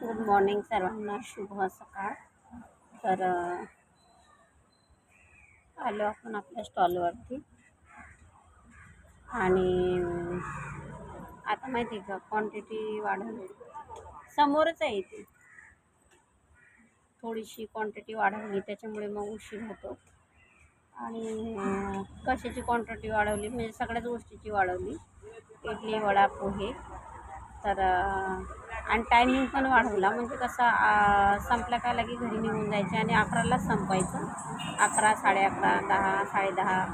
Good morning सर्वांना शुभ सकाळ. तर आलो आपण आपल्या स्टॉलवरती. आणि आता माहिती आहे का क्वांटिटी वाढवली. समोरच आहे ती. थोडीशी क्वांटिटी वाढवली त्याच्यामुळे मग उशीर होतो. आणि कशाची क्वांटिटी वाढवली म्हणजे सगळ्याच गोष्टीची वाढवली. इडली वडा पोहे तर आणि टायमिंग पण वाढवला. म्हणजे कसं संपला का लगे घरी निघून जायचे आणि अकरालाच संपायचं. अकरा साडे अकरा दहा साडेदहा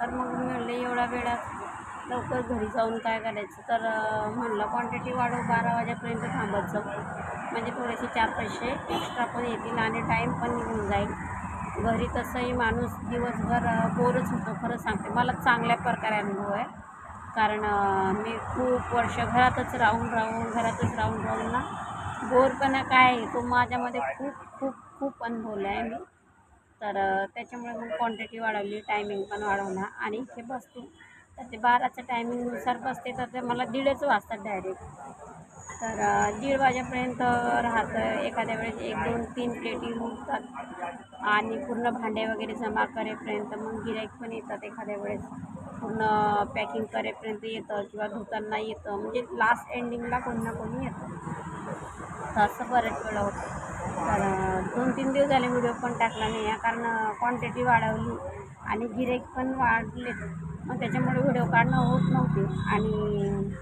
तर मग मिळले एवढा वेळात लवकर घरी जाऊन काय करायचं? तर म्हणलं क्वांटिटी वाढव बारा वाजेपर्यंत थांबत जाऊ. म्हणजे थोडेसे चार पैसे एक्स्ट्रा पण येतील आणि टाईम पण निघून जाईल. घरी तसंही माणूस दिवसभर बोरच होतो खरं सांगते. मला चांगल्या प्रकारे अनुभव आहे. कारण मी खूप वर्ष घरातच राहून राहून घरातच राहून राहून ना बोरपणा काय आहे तो माझ्यामध्ये खूप खूप खूप अनुभवला आहे मी. तर त्याच्यामुळे मग क्वांटिटी वाढवली टायमिंग पण वाढवला. आणि इथे बसते. तर ते बाराच्या टायमिंगनुसार बसते तर ते मला दीडच वाजतात डायरेक्ट तर दीड वाजेपर्यंत राहतं. एखाद्या वेळेस एक दोन तीन प्लेटी होतात आणि पूर्ण भांडे वगैरे जमा करेपर्यंत मग गिराईक पण येतात एखाद्या वेळेस. पूर्ण पॅकिंग करेपर्यंत येतं किंवा धुताना येतं. म्हणजे लास्ट एंडिंगला कोणी ना कोणी येतं. तर असं बरेच वेळा होतं. तर दोन तीन दिवस झाले व्हिडिओ पण टाकला नाही. आहे कारण क्वांटिटी वाढवली आणि गिरेक पण वाढले. मग त्याच्यामुळे व्हिडिओ काढणं होत नव्हते. आणि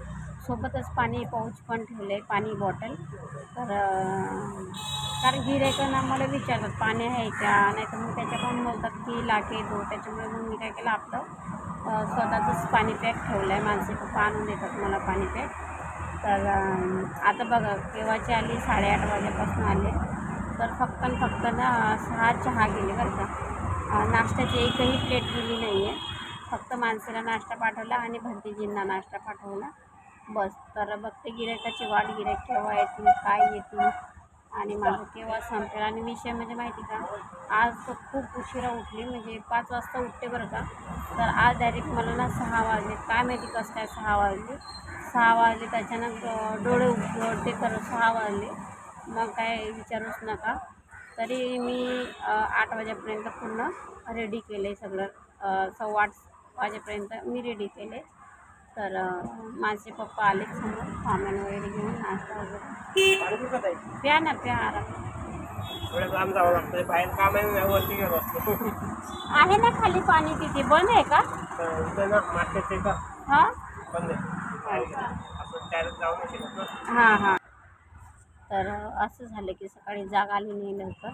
सोबतच पाणी पाऊच पण ठेवलं आहे पाणी बॉटल तर कारण गिरायकांना मला विचारतात पाणी आहे का? नाही तर मग त्याच्या पण बोलतात की लागे दो त्याच्यामुळे मग मी काय केलं आपलं स्वतःचंच पाणी पॅक ठेवलं आहे माणसे खूप आणून देतात मला पाणी पॅक तर आता बघा केव्हाची आली? साडेआठ वाजेपासून आले. तर फक्त फक्त ना सहा चहा गेले बरं का. नाश्त्याची एकही प्लेट गेली नाही आहे फक्त माणसाला नाश्ता पाठवला आणि भंतीजींना नाश्ता पाठवला. बस. तर बघते गिरायकाची वाट गिरायक केव्हा येतील काय येतील? आणि माझं केव्हा संपेल? आणि विषय म्हणजे माहिती का? आज खूप उशिरा उठली म्हणजे पाच वाजता उठते बरं का. तर आज डायरेक्ट मला ना सहा वाजले. काय माहिती कसं काय सहा वाजले. सहा वाजले त्याच्यानं डोळे उघडते तर सहा वाजले. मग काय विचारूच नका. तरी मी आठ वाजेपर्यंत पूर्ण रेडी केलं आहे सगळं सव्वा आठ वाजेपर्यंत मी रेडी केले. तर माझे पप्पा आले समोर. सामान वगैरे घेऊन नाश्ता वगैरे. प्या ना प्या आराम. थोडं लांब जावं लागतंय. बाहेर काम आहे मी वरती गेलो असतो. आहे ना खाली पाणी तिथे? बंद आहे का? तर इथं ना मार्केट का हां? बंद आहे. आपण डायरेक्ट जाऊ नाही शकत ना. हां हां. तर असं झालं की सकाळी जाग आली नाही लवकर.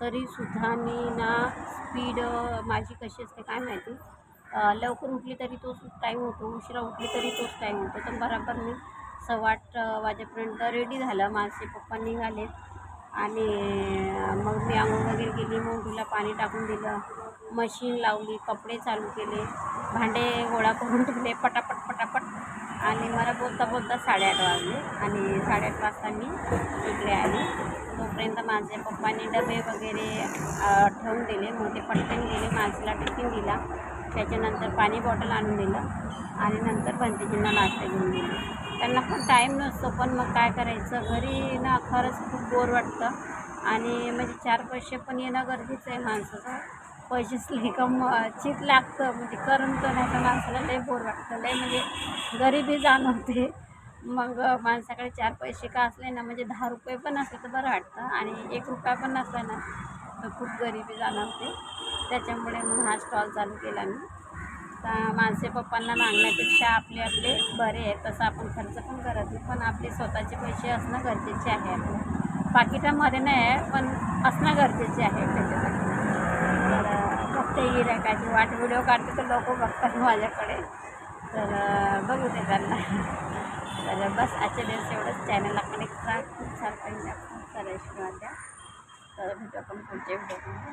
तरीसुद्धा मी ना स्पीड माझी कशी असते काय माहिती? लवकर उठली तरी तोच टाईम होतो. उशिरा उठली तरी तोच टाईम होतो. तर बरोबर मी सव्वा आठ वाजेपर्यंत रेडी झालं. माझे पप्पा निघाले. आणि मग मी आंघोळ वगैरे केली मग तिला पाणी टाकून दिलं मशीन लावली कपडे चालू केले भांडे गोळा करून ठेवले पटापट पटापट. आणि मला बोलता बोलता साडेआठ वाजले आणि साडेआठ वाजता मी इकडे आली. तोपर्यंत माझे पप्पाने डबे वगैरे ठेवून दिले. मग ते पटकन गेले माझीला टिफिन दिला. त्याच्यानंतर पाणी बॉटल आणून दिलं आणि नंतर भंतीजींना नाश्ता घेऊन दिली त्यांना पण टाईम नसतो पण मग काय करायचं? घरी ना खरंच खूप बोर वाटतं. आणि म्हणजे चार पैसे पण येणं गरजेचं आहे माणसाचं. पैसेच लई कम चित लागतं. म्हणजे करमतं नाही तर माणसाला लई बोर वाटतं. लई म्हणजे गरिबी जाणवते. मग माणसाकडे चार पैसे का असले ना म्हणजे दहा रुपये पण असले तर बरं वाटतं. आणि एक रुपया पण नसला ना तर खूप गरिबी जाणवते. त्याच्यामुळे मग हा स्टॉल चालू केला मी. आता माणसे पप्पांना मागण्यापेक्षा आपले आपले बरे आहे तसं आपण खर्च पण करत नाही. पण आपले स्वतःचे पैसे असणं गरजेचे आहे आपलं. पाकिटामध्ये नाही आहे पण असणं गरजेचे आहे त्याच्यासाठी. तर अं, बघते गिरायकाची वाट व्हिडिओ काढते तर लोक बघतात माझ्याकडे. तर बघू दे त्यांना. तर बस आजच्या दिवस एवढंच. चॅनलला कनेक्ट करा खूप सारखं काही दाखवा तर द्या. तर भेटू आपण पुढच्या व्हिडिओमध्ये